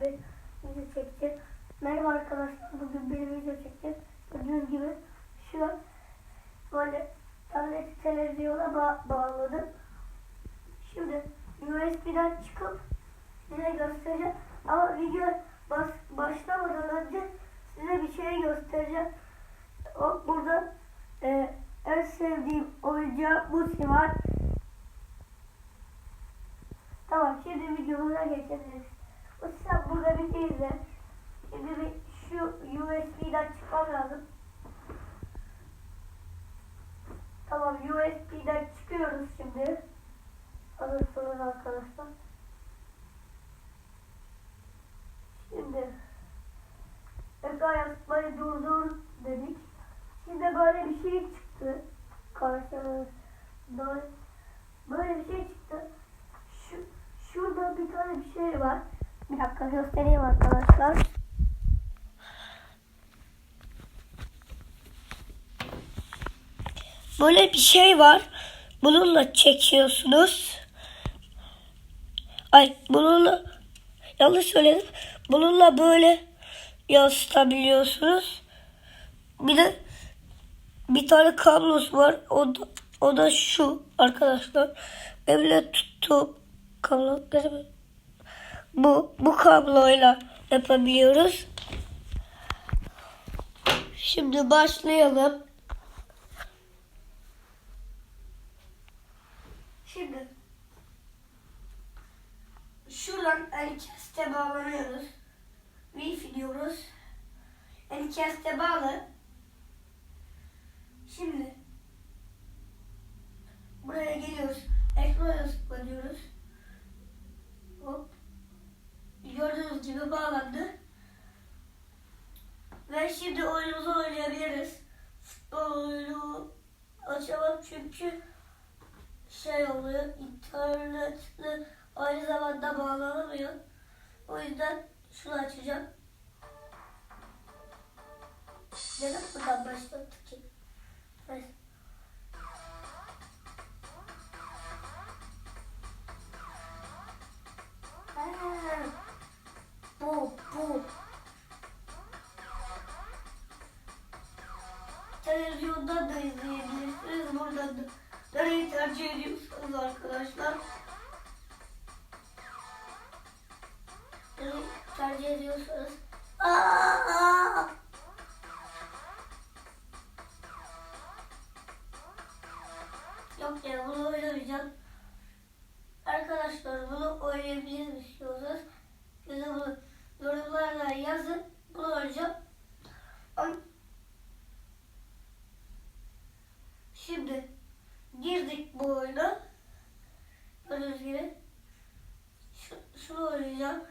bir video çekeceğim. Merhaba arkadaşlar. Bugün bir video çekeceğim. Gördüğünüz gibi şu böyle tableti televizyona ba- bağladım. Şimdi USB'den çıkıp size göstereceğim. Ama video bas başlamadan önce size bir şey göstereceğim. O, burada e, en sevdiğim oyuncağım Musi var. Tamam şimdi videomuza geçebiliriz. Burada bir şey izle. Şimdi bir şu USB'den çıkmam lazım. Tamam USB'den çıkıyoruz şimdi. Hazırsınız arkadaşlar. Şimdi ekran yansıtmayı durdur dedik. Şimdi böyle bir şey çıktı. Karşımızda böyle bir şey çıktı. Şu, şurada bir tane bir şey var. Bir dakika göstereyim arkadaşlar. Böyle bir şey var. Bununla çekiyorsunuz. Ay bununla yanlış söyledim. Bununla böyle yansıtabiliyorsunuz. Bir de bir tane kablosu var. O da, o da şu arkadaşlar. Evle tuttuğum kablo. Bu, bu kabloyla yapabiliyoruz. Şimdi başlayalım. Şimdi şuradan Elikest'e bağlanıyoruz. Wi-Fi diyoruz. Elikest'e bağlı. Şimdi Şimdi oyunumuzu oynayabiliriz. Futbol oyunu açamam çünkü şey oluyor. internetle aynı zamanda bağlanamıyor. O yüzden şunu açacağım. Neden buradan başlattık ki? Neyse. Televizyondan da izleyebilirsiniz. Buradan da nereyi tercih ediyorsanız arkadaşlar. Nereyi tercih ediyorsanız. Aa! Yok ya bunu oynamayacağım. Arkadaşlar bunu oynayabilir istiyorsanız bize bunu yorumlarla yazın. Bunu oynayacağım. Ama Şimdi girdik bu oyuna. Gördüğünüz gibi. Şu, şunu oynayacağım.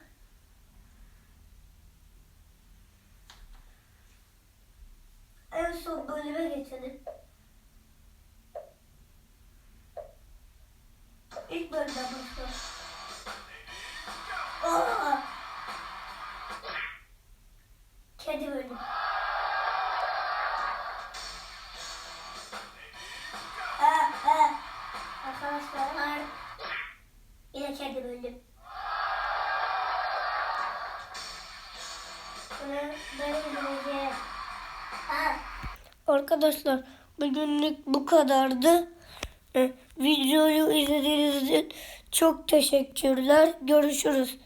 Arkadaşlar bugünlük bu kadardı. Ee, Videoyu izlediğiniz için çok teşekkürler. Görüşürüz.